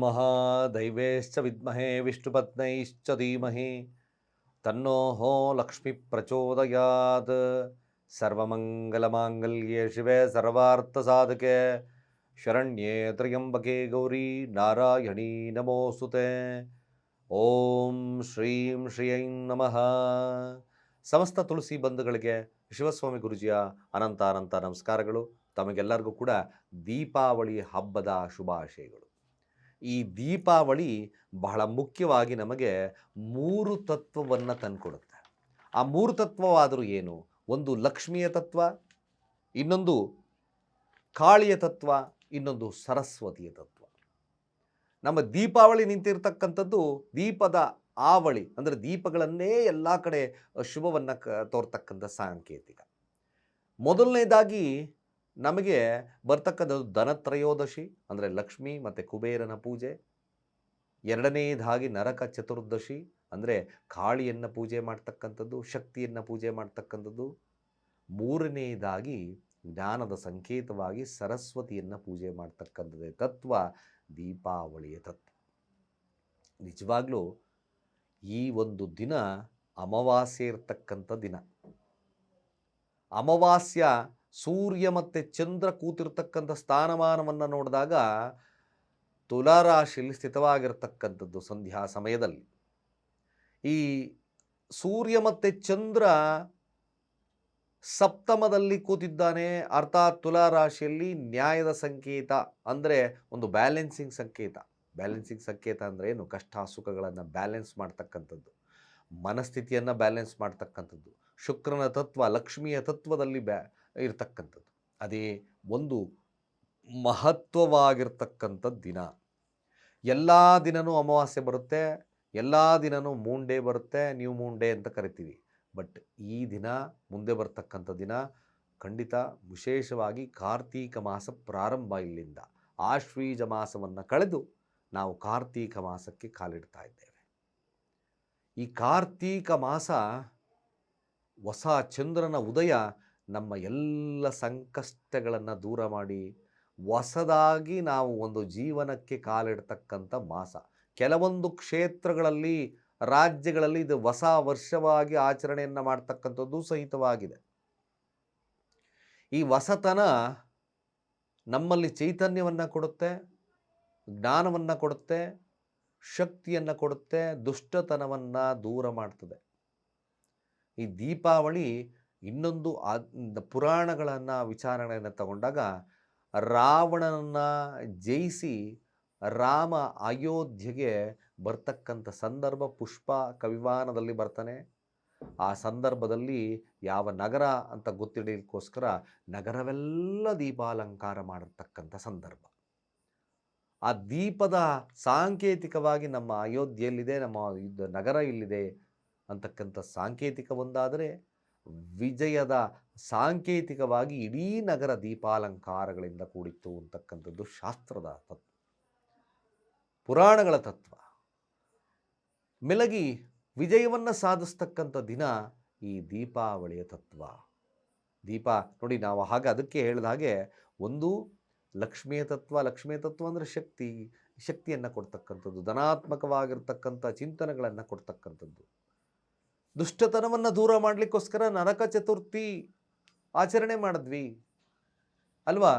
ಮಹಾದೈವೇಶ್ಚ ವಿದ್ಮಹೇ ವಿಷ್ಣುಪತ್ನೈಶ್ಚ ಧೀಮಹಿ ತನ್ನೋ ಹೋ ಲಕ್ಷ್ಮಿ ಪ್ರಚೋದಯಾತ್ ಸರ್ವಮಂಗಲಮಾಂಗಲ್ಯೆ ಶಿವೆ ಸರ್ವಾರ್ಥಸಾಧಕೆ ಶರಣ್ಯೇ ತ್ರಯಂಬಕೆ ಗೌರಿ ನಾರಾಯಣೀ ನಮೋಸ್ತುತೆ ಓಂ ಶ್ರೀಂ ಶ್ರೀಯಂ ನಮಃ ಸಮಸ್ತ ತುಳಸಿ ಬಂಧುಗಳಿಗೆ ಶಿವಸ್ವಾಮಿ ಗುರುಜಿಯ ಅನಂತ ಅನಂತ ನಮಸ್ಕಾರಗಳು. ತಮಗೆಲ್ಲರಿಗೂ ಕೂಡ ದೀಪಾವಳಿ ಹಬ್ಬದ ಶುಭಾಶಯಗಳು. ಈ ದೀಪಾವಳಿ ಬಹಳ ಮುಖ್ಯವಾಗಿ ನಮಗೆ ಮೂರು ತತ್ವವನ್ನು ತಂದುಕೊಡುತ್ತೆ. ಆ ಮೂರು ತತ್ವವಾದರೂ ಏನು? ಒಂದು ಲಕ್ಷ್ಮಿಯ ತತ್ವ, ಇನ್ನೊಂದು ಕಾಳಿಯ ತತ್ವ, ಇನ್ನೊಂದು ಸರಸ್ವತಿಯ ತತ್ವ. ನಮ್ಮ ದೀಪಾವಳಿ ನಿಂತಿರ್ತಕ್ಕಂಥದ್ದು ದೀಪದ ಆವಳಿ, ಅಂದರೆ ದೀಪಗಳನ್ನೇ ಎಲ್ಲ ಕಡೆ ಶುಭವನ್ನು ಕ, ತೋರ್ತಕ್ಕಂಥ ಸಾಂಕೇತಿಕ. ಮೊದಲನೇದಾಗಿ ನಮಗೆ ಬರ್ತಕ್ಕಂಥದ್ದು ಧನತ್ರಯೋದಶಿ, ಅಂದರೆ ಲಕ್ಷ್ಮಿ ಮತ್ತು ಕುಬೇರನ ಪೂಜೆ. ಎರಡನೇದಾಗಿ ನರಕ ಚತುರ್ದಶಿ, ಅಂದರೆ ಕಾಳಿಯನ್ನು ಪೂಜೆ ಮಾಡ್ತಕ್ಕಂಥದ್ದು, ಶಕ್ತಿಯನ್ನು ಪೂಜೆ ಮಾಡ್ತಕ್ಕಂಥದ್ದು. ಮೂರನೇದಾಗಿ ಜ್ಞಾನದ ಸಂಕೇತವಾಗಿ ಸರಸ್ವತಿಯನ್ನು ಪೂಜೆ ಮಾಡ್ತಕ್ಕಂಥದ್ದೇ ತತ್ವ, ದೀಪಾವಳಿಯ ತತ್ವ. ನಿಜವಾಗ್ಲೂ ಈ ಒಂದು ದಿನ ಅಮಾವಾಸ್ಯೆ ಇರ್ತಕ್ಕಂಥ ದಿನ. ಅಮಾವಾಸ್ಯ ಸೂರ್ಯ ಮತ್ತು ಚಂದ್ರ ಕೂತಿರ್ತಕ್ಕಂಥ ಸ್ಥಾನಮಾನವನ್ನು ನೋಡಿದಾಗ ತುಲಾರಾಶಿಯಲ್ಲಿ ಸ್ಥಿತವಾಗಿರ್ತಕ್ಕಂಥದ್ದು ಸಂಧ್ಯಾ ಸಮಯದಲ್ಲಿ. ಈ ಸೂರ್ಯ ಮತ್ತು ಚಂದ್ರ ಸಪ್ತಮದಲ್ಲಿ ಕೂತಿದ್ದಾನೆ, ಅರ್ಥಾತ್ ತುಲಾರಾಶಿಯಲ್ಲಿ ನ್ಯಾಯದ ಸಂಕೇತ ಅಂದರೆ ಒಂದು ಬ್ಯಾಲೆನ್ಸಿಂಗ್ ಸಂಕೇತ. ಬ್ಯಾಲೆನ್ಸಿಂಗ್ ಸಂಕೇತ ಅಂದರೆ ಏನು? ಕಷ್ಟ ಸುಖಗಳನ್ನು ಬ್ಯಾಲೆನ್ಸ್ ಮಾಡ್ತಕ್ಕಂಥದ್ದು. ಮನಸ್ಥಿತಿಯನ್ನು ಬ್ಯಾಲೆನ್ಸ್ ಮಾಡ್ತಕ್ಕಂಥದ್ದು. ಶುಕ್ರನ ತತ್ವ, ಲಕ್ಷ್ಮಿಯ ತತ್ವದಲ್ಲಿ ಬ್ಯಾ ಇರ್ತಕ್ಕಂಥದ್ದು. ಅದೇ ಒಂದು ಮಹತ್ವವಾಗಿರ್ತಕ್ಕಂಥ ದಿನ. ಎಲ್ಲ ದಿನವೂ ಅಮಾವಾಸ್ಯೆ ಬರುತ್ತೆ, ಎಲ್ಲ ದಿನವೂ ಮೂನ್ ಡೇ ಬರುತ್ತೆ ನ್ಯೂ ಮೂನ್ ಡೇ ಅಂತ ಕರಿತೀವಿ. ಬಟ್ ಈ ದಿನ, ಮುಂದೆ ಬರ್ತಕ್ಕಂಥ ದಿನ ಖಂಡಿತ ವಿಶೇಷವಾಗಿ ಕಾರ್ತೀಕ ಮಾಸ ಪ್ರಾರಂಭ ಇಲ್ಲಿಂದ ಆಶ್ವೀಜ ಮಾಸವನ್ನು ಕಳೆದು ನಾವು ಕಾರ್ತೀಕ ಮಾಸಕ್ಕೆ ಕಾಲಿಡ್ತಾ ಇದ್ದೇವೆ. ಈ ಕಾರ್ತೀಕ ಮಾಸ ಹೊಸ ಚಂದ್ರನ ಉದಯ ನಮ್ಮ ಎಲ್ಲ ಸಂಕಷ್ಟಗಳನ್ನು ದೂರ ಮಾಡಿ ಹೊಸದಾಗಿ ನಾವು ಒಂದು ಜೀವನಕ್ಕೆ ಕಾಲಿಡ್ತಕ್ಕಂಥ ಮಾಸ. ಕೆಲವೊಂದು ಕ್ಷೇತ್ರಗಳಲ್ಲಿ, ರಾಜ್ಯಗಳಲ್ಲಿ ಇದು ಹೊಸ ವರ್ಷವಾಗಿ ಆಚರಣೆಯನ್ನು ಮಾಡ್ತಕ್ಕಂಥದ್ದು ಸಹಿತವಾಗಿದೆ. ಈ ಹೊಸತನ ನಮ್ಮಲ್ಲಿ ಚೈತನ್ಯವನ್ನು ಕೊಡುತ್ತೆ, ಜ್ಞಾನವನ್ನು ಕೊಡುತ್ತೆ, ಶಕ್ತಿಯನ್ನು ಕೊಡುತ್ತೆ, ದುಷ್ಟತನವನ್ನು ದೂರ ಮಾಡ್ತದೆ. ಈ ದೀಪಾವಳಿ ಇನ್ನೊಂದು ಪುರಾಣಗಳನ್ನು, ವಿಚಾರಣೆಯನ್ನು ತಗೊಂಡಾಗ ರಾವಣನನ್ನು ಜಯಿಸಿ ರಾಮ ಅಯೋಧ್ಯೆಗೆ ಬರ್ತಕ್ಕಂಥ ಸಂದರ್ಭ ಪುಷ್ಪ ಕವಿವಾನದಲ್ಲಿ ಬರ್ತಾನೆ. ಆ ಸಂದರ್ಭದಲ್ಲಿ ಯಾವ ನಗರ ಅಂತ ಗೊತ್ತಿಡಲಿಕ್ಕೋಸ್ಕರ ನಗರವೆಲ್ಲ ದೀಪಾಲಂಕಾರ ಮಾಡಿರ್ತಕ್ಕಂಥ ಸಂದರ್ಭ. ಆ ದೀಪದ ಸಾಂಕೇತಿಕವಾಗಿ ನಮ್ಮ ಅಯೋಧ್ಯೆಯಲ್ಲಿದೆ, ನಮ್ಮ ಇದು ನಗರ ಇಲ್ಲಿದೆ ಅಂತಕ್ಕಂಥ ಸಾಂಕೇತಿಕ ಒಂದಾದರೆ ವಿಜಯದ ಸಾಂಕೇತಿಕವಾಗಿ ಇಡೀ ನಗರ ದೀಪಾಲಂಕಾರಗಳಿಂದ ಕೂಡಿತ್ತು ಅಂತಕ್ಕಂಥದ್ದು ಶಾಸ್ತ್ರದ ತತ್ವ. ಪುರಾಣಗಳ ತತ್ವ. ಮೆಲಗಿ ವಿಜಯವನ್ನು ಸಾಧಿಸ್ತಕ್ಕಂಥ ದಿನ ಈ ದೀಪಾವಳಿಯ ತತ್ವ. ದೀಪ, ನೋಡಿ ನಾವು ಹಾಗೆ ಅದಕ್ಕೆ ಹೇಳಿದ ಹಾಗೆ ಒಂದು ಲಕ್ಷ್ಮಿಯ ತತ್ವ ಲಕ್ಷ್ಮಿಯ ತತ್ವ ಅಂದರೆ ಶಕ್ತಿ, ಶಕ್ತಿಯನ್ನು ಕೊಡ್ತಕ್ಕಂಥದ್ದು, ಧನಾತ್ಮಕವಾಗಿರ್ತಕ್ಕಂಥ ಚಿಂತನೆಗಳನ್ನು ಕೊಡ್ತಕ್ಕಂಥದ್ದು. ದುಷ್ಟತನವನ್ನು ದೂರ ಮಾಡಲಿಕ್ಕೋಸ್ಕರ ನರಕ ಚತುರ್ಥಿ ಆಚರಣೆ ಮಾಡಿದ್ವಿ. ಅಲ್ವಾ?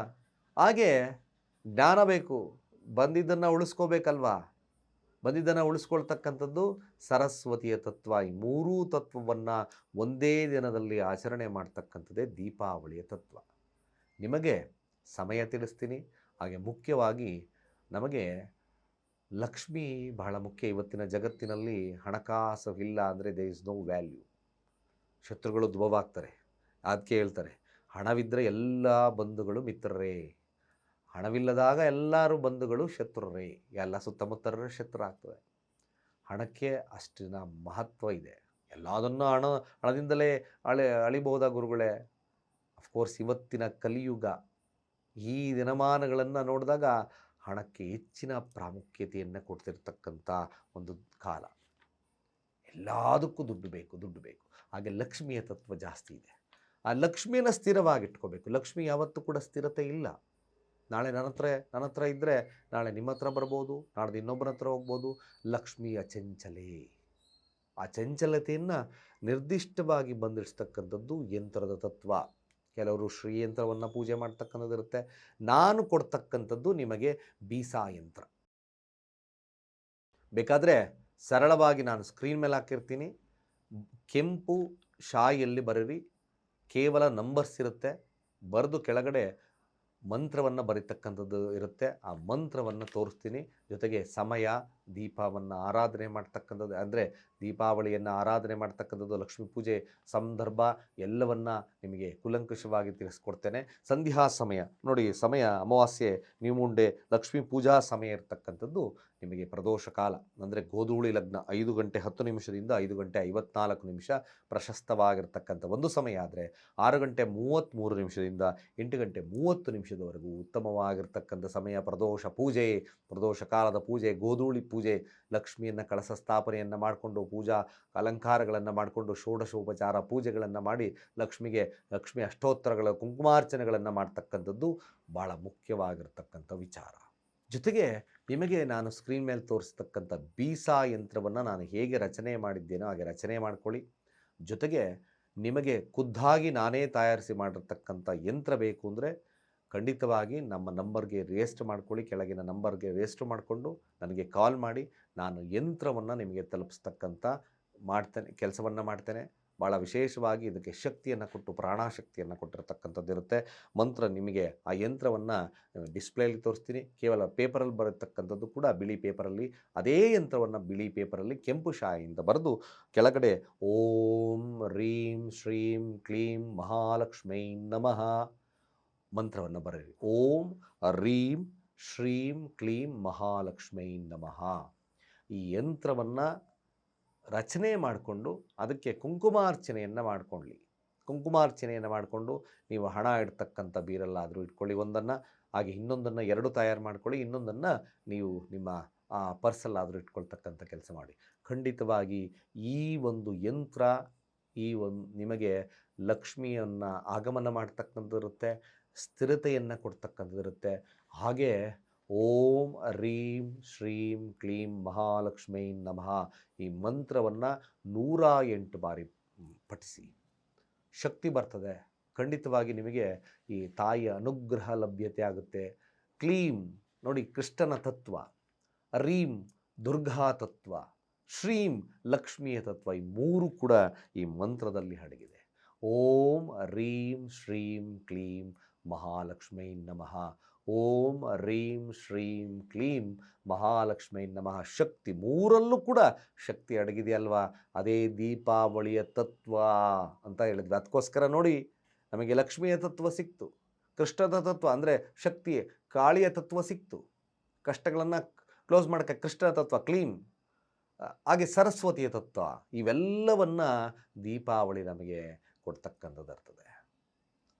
ಹಾಗೆ ಜ್ಞಾನ ಬೇಕು. ಬಂದಿದ್ದನ್ನು ಉಳಿಸ್ಕೋಬೇಕಲ್ವಾ? ಬಂದಿದ್ದನ್ನು ಉಳಿಸ್ಕೊಳ್ತಕ್ಕಂಥದ್ದು ಸರಸ್ವತಿಯ ತತ್ವ. ಈ ಮೂರೂ ತತ್ವವನ್ನು ಒಂದೇ ದಿನದಲ್ಲಿ ಆಚರಣೆ ಮಾಡ್ತಕ್ಕಂಥದ್ದೇ ದೀಪಾವಳಿಯ ತತ್ವ. ನಿಮಗೆ ಸಮಯ ತಿಳಿಸ್ತೀನಿ. ಹಾಗೆ ಮುಖ್ಯವಾಗಿ ನಮಗೆ ಲಕ್ಷ್ಮಿ ಬಹಳ ಮುಖ್ಯ. ಇವತ್ತಿನ ಜಗತ್ತಿನಲ್ಲಿ ಹಣಕಾಸು ಇಲ್ಲ ಅಂದರೆ ದೇ ಇಸ್ ನೋ ವ್ಯಾಲ್ಯೂ ಶತ್ರುಗಳು ದುಬವಾಗ್ತಾರೆ ಅದಕ್ಕೆ ಹೇಳ್ತಾರೆ ಹಣವಿದ್ದರೆ ಎಲ್ಲ ಬಂಧುಗಳು ಮಿತ್ರರೇ. ಹಣವಿಲ್ಲದಾಗ ಎಲ್ಲರೂ ಬಂಧುಗಳು ಶತ್ರುರೇ. ಎಲ್ಲ ಸುತ್ತಮುತ್ತಲರ ಶತ್ರು ಆಗ್ತದೆ ಹಣಕ್ಕೆ ಅಷ್ಟಿನ ಮಹತ್ವ ಇದೆ. ಎಲ್ಲದನ್ನು ಹಣ, ಹಣದಿಂದಲೇ ಅಳೆ ಅಳಿಬಹುದ ಗುರುಗಳೇ. ಅಫ್ಕೋರ್ಸ್ ಇವತ್ತಿನ ಕಲಿಯುಗ ಈ ದಿನಮಾನಗಳನ್ನು ನೋಡಿದಾಗ ಹಣಕ್ಕೆ ಹೆಚ್ಚಿನ ಪ್ರಾಮುಖ್ಯತೆಯನ್ನು ಕೊಡ್ತಿರ್ತಕ್ಕಂಥ ಒಂದು ಕಾಲ. ಎಲ್ಲದಕ್ಕೂ ದುಡ್ಡು ಬೇಕು ದುಡ್ಡು ಬೇಕು. ಹಾಗೆ ಲಕ್ಷ್ಮಿಯ ತತ್ವ ಜಾಸ್ತಿ ಇದೆ. ಆ ಲಕ್ಷ್ಮಿಯನ್ನು ಸ್ಥಿರವಾಗಿಟ್ಕೋಬೇಕು. ಲಕ್ಷ್ಮಿ ಯಾವತ್ತೂ ಕೂಡ ಸ್ಥಿರತೆ ಇಲ್ಲ. ನಾಳೆ ನನ್ನ ಹತ್ರ ನನ್ನ ಹತ್ರ ಇದ್ದರೆ ನಾಳೆ ನಿಮ್ಮ ಹತ್ರ ಬರ್ಬೋದು, ನಾಡ್ದು ಇನ್ನೊಬ್ಬರ ಹತ್ರ ಹೋಗ್ಬೋದು. ಲಕ್ಷ್ಮಿ ಚಂಚಲೆ. ಆ ಚಂಚಲತೆಯನ್ನು ನಿರ್ದಿಷ್ಟವಾಗಿ ಬಂಧಿಸ್ತಕ್ಕಂಥದ್ದು ಯಂತ್ರದ ತತ್ವ. ಕೆಲವರು ಶ್ರೀಯಂತ್ರವನ್ನು ಪೂಜೆ ಮಾಡ್ತಕ್ಕಂಥದ್ದು ಇರುತ್ತೆ. ನಾನು ಕೊಡ್ತಕ್ಕಂಥದ್ದು ನಿಮಗೆ ಬೀಸಾ ಯಂತ್ರ. ಬೇಕಾದರೆ ಸರಳವಾಗಿ ನಾನು ಸ್ಕ್ರೀನ್ ಮೇಲೆ ಹಾಕಿರ್ತೀನಿ. ಕೆಂಪು ಶಾಯಿಯಲ್ಲಿ ಬರೀರಿ. ಕೇವಲ ನಂಬರ್ಸ್ ಇರುತ್ತೆ. ಬರೆದು ಕೆಳಗಡೆ ಮಂತ್ರವನ್ನು ಬರೀತಕ್ಕಂಥದ್ದು ಇರುತ್ತೆ. ಆ ಮಂತ್ರವನ್ನು ತೋರಿಸ್ತೀನಿ. ಜೊತೆಗೆ ಸಮಯ ದೀಪವನ್ನು ಆರಾಧನೆ ಮಾಡ್ತಕ್ಕಂಥದ್ದು, ಅಂದರೆ ದೀಪಾವಳಿಯನ್ನು ಆರಾಧನೆ ಮಾಡ್ತಕ್ಕಂಥದ್ದು, ಲಕ್ಷ್ಮೀ ಪೂಜೆ ಸಂದರ್ಭ ಎಲ್ಲವನ್ನ ನಿಮಗೆ ಕುಲಂಕುಷವಾಗಿ ತಿಳಿಸ್ಕೊಡ್ತೇನೆ. ಸಂಧ್ಯಾ ಸಮಯ, ನೋಡಿ ಸಮಯ ಅಮಾವಾಸ್ಯೆ ನೀವುಂಡೆ ಲಕ್ಷ್ಮೀ ಪೂಜಾ ಸಮಯ ಇರತಕ್ಕಂಥದ್ದು ನಿಮಗೆ ಪ್ರದೋಷ ಕಾಲ, ಅಂದರೆ ಗೋಧೂಳಿ ಲಗ್ನ ಐದು ಗಂಟೆ ಹತ್ತು ನಿಮಿಷದಿಂದ ಐದು ಗಂಟೆ ಐವತ್ನಾಲ್ಕು ನಿಮಿಷ ಪ್ರಶಸ್ತವಾಗಿರ್ತಕ್ಕಂಥ ಒಂದು ಸಮಯ ಆದರೆ ಆರು ಗಂಟೆ ಮೂವತ್ತ್ಮೂರು ನಿಮಿಷದಿಂದ ಎಂಟು ಗಂಟೆ ಮೂವತ್ತು ನಿಮಿಷದವರೆಗೂ ಉತ್ತಮವಾಗಿರ್ತಕ್ಕಂಥ ಸಮಯ ಪ್ರದೋಷ ಪೂಜೆ, ಪ್ರದೋಷ ಕಾಲದ ಪೂಜೆ, ಗೋಧೂಳಿ ಪೂಜೆ ಲಕ್ಷ್ಮಿಯನ್ನು ಕಳಸ ಸ್ಥಾಪನೆಯನ್ನು ಮಾಡಿಕೊಂಡು ಪೂಜಾ ಅಲಂಕಾರಗಳನ್ನು ಮಾಡಿಕೊಂಡು ಷೋಡಶೋಪಚಾರ ಪೂಜೆಗಳನ್ನು ಮಾಡಿ ಲಕ್ಷ್ಮಿಗೆ, ಲಕ್ಷ್ಮಿ ಅಷ್ಟೋತ್ತರಗಳ ಕುಂಕುಮಾರ್ಚನೆಗಳನ್ನು ಮಾಡ್ತಕ್ಕಂಥದ್ದು ಭಾಳ ಮುಖ್ಯವಾಗಿರ್ತಕ್ಕಂಥ ವಿಚಾರ. ಜೊತೆಗೆ ನಿಮಗೆ ನಾನು ಸ್ಕ್ರೀನ್ ಮೇಲೆ ತೋರಿಸ್ತಕ್ಕಂಥ ಬೀಸಾ ಯಂತ್ರವನ್ನು ನಾನು ಹೇಗೆ ರಚನೆ ಮಾಡಿದ್ದೇನೋ ಹಾಗೆ ರಚನೆ ಮಾಡ್ಕೊಳ್ಳಿ. ಜೊತೆಗೆ ನಿಮಗೆ ಖುದ್ದಾಗಿ ನಾನೇ ತಯಾರಿಸಿ ಮಾಡಿರ್ತಕ್ಕಂಥ ಯಂತ್ರ ಬೇಕು ಅಂದರೆ ಖಂಡಿತವಾಗಿ ನಮ್ಮ ನಂಬರ್ಗೆ ರಿಜಿಸ್ಟರ್ ಮಾಡ್ಕೊಳ್ಳಿ, ಕೆಳಗಿನ ನಂಬರ್ಗೆ ರಿಜಿಸ್ಟರ್ ಮಾಡಿಕೊಂಡು ನನಗೆ ಕಾಲ್ ಮಾಡಿ, ನಾನು ಯಂತ್ರವನ್ನು ನಿಮಗೆ ತಲುಪಿಸ್ತಕ್ಕಂಥ ಮಾಡ್ತೇನೆ, ಕೆಲಸವನ್ನು ಮಾಡ್ತೇನೆ. ಭಾಳ ವಿಶೇಷವಾಗಿ ಇದಕ್ಕೆ ಶಕ್ತಿಯನ್ನು ಕೊಟ್ಟು, ಪ್ರಾಣಶಕ್ತಿಯನ್ನು ಕೊಟ್ಟಿರ್ತಕ್ಕಂಥದ್ದು ಇರುತ್ತೆ. ಮಂತ್ರ ನಿಮಗೆ ಆ ಯಂತ್ರವನ್ನು ಡಿಸ್ಪ್ಲೇಲಿ ತೋರಿಸ್ತೀನಿ. ಕೇವಲ ಪೇಪರಲ್ಲಿ ಬರತಕ್ಕಂಥದ್ದು ಕೂಡ ಬಿಳಿ ಪೇಪರಲ್ಲಿ, ಅದೇ ಯಂತ್ರವನ್ನು ಬಿಳಿ ಪೇಪರಲ್ಲಿ ಕೆಂಪು ಶಾಯಿಯಿಂದ ಬರೆದು ಕೆಳಗಡೆ ಓಂ, ರೀಂ, ಶ್ರೀಂ, ಕ್ಲೀಂ, ಮಹಾಲಕ್ಷ್ಮೈ ನಮಃ. ಮಂತ್ರವನ್ನು ಬರೆಯಿರಿ. ಓಂ ರೀಂ ಶ್ರೀಂ ಕ್ಲೀಂ ಮಹಾಲಕ್ಷ್ಮೈ ನಮಃ. ಈ ಯಂತ್ರವನ್ನು ರಚನೆ ಮಾಡಿಕೊಂಡು ಅದಕ್ಕೆ ಕುಂಕುಮಾರ್ಚನೆಯನ್ನು ಮಾಡಿಕೊಳ್ಳಿ ಕುಂಕುಮಾರ್ಚನೆಯನ್ನು ಮಾಡಿಕೊಂಡು ನೀವು ಹಣ ಇಡ್ತಕ್ಕಂಥ ಬೀರಲ್ಲಾದರೂ ಇಟ್ಕೊಳ್ಳಿ ಒಂದನ್ನು, ಹಾಗೆ ಇನ್ನೊಂದನ್ನು ಎರಡು ತಯಾರು ಮಾಡ್ಕೊಳ್ಳಿ, ಇನ್ನೊಂದನ್ನು ನೀವು ನಿಮ್ಮ, ಆ, ಪರ್ಸಲ್ಲಾದರೂ ಇಟ್ಕೊಳ್ತಕ್ಕಂಥ ಕೆಲಸ ಮಾಡಿ. ಖಂಡಿತವಾಗಿ ಈ ಒಂದು ಯಂತ್ರ, ಈ ಒಂದು, ನಿಮಗೆ ಲಕ್ಷ್ಮಿಯನ್ನು ಆಗಮನ ಮಾಡ್ತಕ್ಕಂಥದ್ದು ಇರುತ್ತೆ ಸ್ಥಿರತೆಯನ್ನು ಕೊಡ್ತಕ್ಕಂಥದ್ದಿರುತ್ತೆ. ಹಾಗೆ ಓಂ ರೀಂ ಶ್ರೀಂ ಕ್ಲೀಂ ಮಹಾಲಕ್ಷ್ಮೀ ನಮಃ ಈ ಮಂತ್ರವನ್ನು ನೂರ ಎಂಟು ಬಾರಿ ಪಠಿಸಿ. ಶಕ್ತಿ ಬರ್ತದೆ. ಖಂಡಿತವಾಗಿ ನಿಮಗೆ ಈ ತಾಯಿಯ ಅನುಗ್ರಹ ಲಭ್ಯತೆ ಆಗುತ್ತೆ. ಕ್ಲೀಂ ನೋಡಿ ಕೃಷ್ಣನ ತತ್ವ ರೀಂ ದುರ್ಗಾ ತತ್ವ, ಶ್ರೀಂ ಲಕ್ಷ್ಮಿಯ ತತ್ವ ಈ ಮೂರು ಕೂಡ ಈ ಮಂತ್ರದಲ್ಲಿ ಅಡಗಿದೆ ಓಂ ರೀಂ ಶ್ರೀಂ ಕ್ಲೀಂ ಮಹಾಲಕ್ಷ್ಮೈ ನಮಃ. ಓಂ ರೀಂ ಶ್ರೀಂ ಕ್ಲೀಂ ಮಹಾಲಕ್ಷ್ಮೈ ನಮಃ. ಶಕ್ತಿ ಮೂರಲ್ಲೂ ಕೂಡ ಶಕ್ತಿ ಅಡಗಿದೆಯಲ್ವಾ? ಅದೇ ದೀಪಾವಳಿಯ ತತ್ವ ಅಂತ ಹೇಳಿದ್ವಿ ಅದಕ್ಕೋಸ್ಕರ ನೋಡಿ, ನಮಗೆ ಲಕ್ಷ್ಮಿಯ ತತ್ವ ಸಿಕ್ತು ಕೃಷ್ಣದ ತತ್ವ ಅಂದರೆ ಶಕ್ತಿ ಕಾಳಿಯ ತತ್ವ ಸಿಕ್ತು. ಕಷ್ಟಗಳನ್ನು ಕ್ಲೋಸ್ ಮಾಡೋಕ್ಕೆ ಕೃಷ್ಣ ತತ್ವ ಕ್ಲೀನ್ ಹಾಗೆ ಸರಸ್ವತಿಯ ತತ್ವ, ಇವೆಲ್ಲವನ್ನು ದೀಪಾವಳಿ ನಮಗೆ ಕೊಡ್ತಕ್ಕಂಥದ್ದಿರ್ತದೆ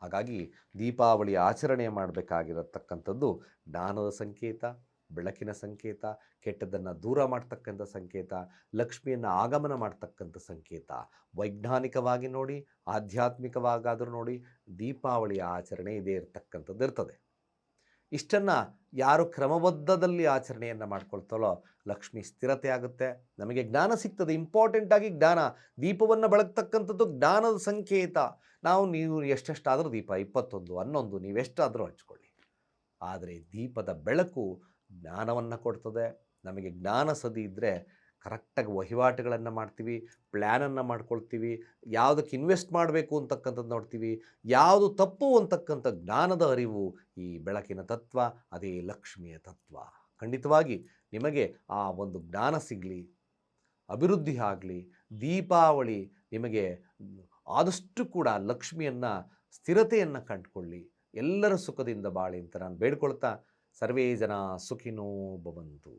ಹಾಗಾಗಿ ದೀಪಾವಳಿ ಆಚರಣೆ ಮಾಡಬೇಕಾಗಿರತಕ್ಕಂಥದ್ದು ಜ್ಞಾನದ ಸಂಕೇತ, ಬೆಳಕಿನ ಸಂಕೇತ, ಕೆಟ್ಟದ್ದನ್ನು ದೂರ ಮಾಡ್ತಕ್ಕಂಥ ಸಂಕೇತ, ಲಕ್ಷ್ಮಿಯನ್ನು ಆಗಮನ ಮಾಡ್ತಕ್ಕಂಥ ಸಂಕೇತ. ವೈಜ್ಞಾನಿಕವಾಗಿ ನೋಡಿ, ಆಧ್ಯಾತ್ಮಿಕವಾಗಾದರೂ ನೋಡಿ ದೀಪಾವಳಿಯ ಆಚರಣೆ ಇದೇ ಇರತಕ್ಕಂಥದ್ದು ಇರ್ತದೆ ಇಷ್ಟನ್ನು ಯಾರು ಕ್ರಮಬದ್ಧದಲ್ಲಿ ಆಚರಣೆಯನ್ನು ಮಾಡ್ಕೊಳ್ತಾಳೋ ಲಕ್ಷ್ಮಿ ಸ್ಥಿರತೆ ಆಗುತ್ತೆ. ನಮಗೆ ಜ್ಞಾನ ಸಿಗ್ತದೆ. ಇಂಪಾರ್ಟೆಂಟಾಗಿ ಜ್ಞಾನ, ದೀಪವನ್ನು ಬೆಳಗ್ತಕ್ಕಂಥದ್ದು ಜ್ಞಾನದ ಸಂಕೇತ. ನಾವು ನೀವು ಎಷ್ಟೆಷ್ಟಾದರೂ ದೀಪ, ಇಪ್ಪತ್ತೊಂದು, ಹನ್ನೊಂದು ನೀವೆಷ್ಟಾದರೂ ಹಚ್ಕೊಳ್ಳಿ. ಆದರೆ ದೀಪದ ಬೆಳಕು ಜ್ಞಾನವನ್ನು ಕೊಡ್ತದೆ. ನಮಗೆ ಜ್ಞಾನ ಸದಿ ಇದ್ದರೆ ಕರೆಕ್ಟಾಗಿ ವಹಿವಾಟುಗಳನ್ನು ಮಾಡ್ತೀವಿ, ಪ್ಲ್ಯಾನನ್ನು ಮಾಡ್ಕೊಳ್ತೀವಿ, ಯಾವುದಕ್ಕೆ ಇನ್ವೆಸ್ಟ್ ಮಾಡಬೇಕು ಅಂತಕ್ಕಂಥದ್ದು ನೋಡ್ತೀವಿ, ಯಾವುದು ತಪ್ಪು ಅಂತಕ್ಕಂಥ ಜ್ಞಾನದ ಅರಿವು ಈ ಬೆಳಕಿನ ತತ್ವ, ಅದೇ ಲಕ್ಷ್ಮಿಯ ತತ್ವ. ಖಂಡಿತವಾಗಿ ನಿಮಗೆ ಆ ಒಂದು ಜ್ಞಾನ ಸಿಗಲಿ, ಅಭಿವೃದ್ಧಿ ಆಗಲಿ, ದೀಪಾವಳಿ ನಿಮಗೆ ಆದಷ್ಟು ಕೂಡ ಲಕ್ಷ್ಮಿಯನ್ನು, ಸ್ಥಿರತೆಯನ್ನು ಕಂಡುಕೊಳ್ಳಿ. ಎಲ್ಲರ ಸುಖದಿಂದ ಬಾಳಿ ಅಂತ ನಾನು ಬೇಡ್ಕೊಳ್ತಾ, ಸರ್ವೇ ಜನ ಸುಖಿನೋ ಭವಂತು.